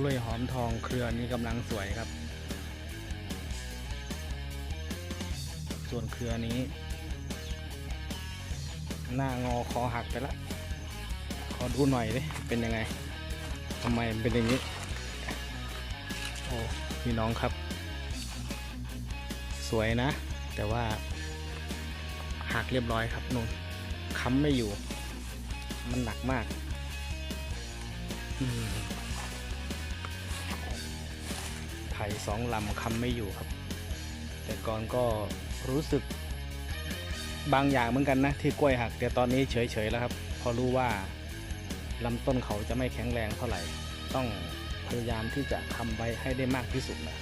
กล้วยหอมทองเครือนี้กำลังสวยครับ ส่วนเครือนี้ หน้างอคอหักไปละ ขอดูหน่อยดิเป็นยังไงทำไมเป็นอย่างนี้ โอ้พี่น้องครับ สวยนะ แต่ว่าหักเรียบร้อยครับนุ่นค้ำไม่อยู่ มันหนักมาก อืม ไข่สองลำค้ำไม่อยู่ครับ แต่ก่อนก็รู้สึกบางอย่างเหมือนกันนะที่กล้วยหักแต่ตอนนี้เฉยๆแล้วครับ พอรู้ว่าลำต้นเขาจะไม่แข็งแรงเท่าไหร่ ต้องพยายามที่จะทำไว้ให้ได้มากที่สุดนะ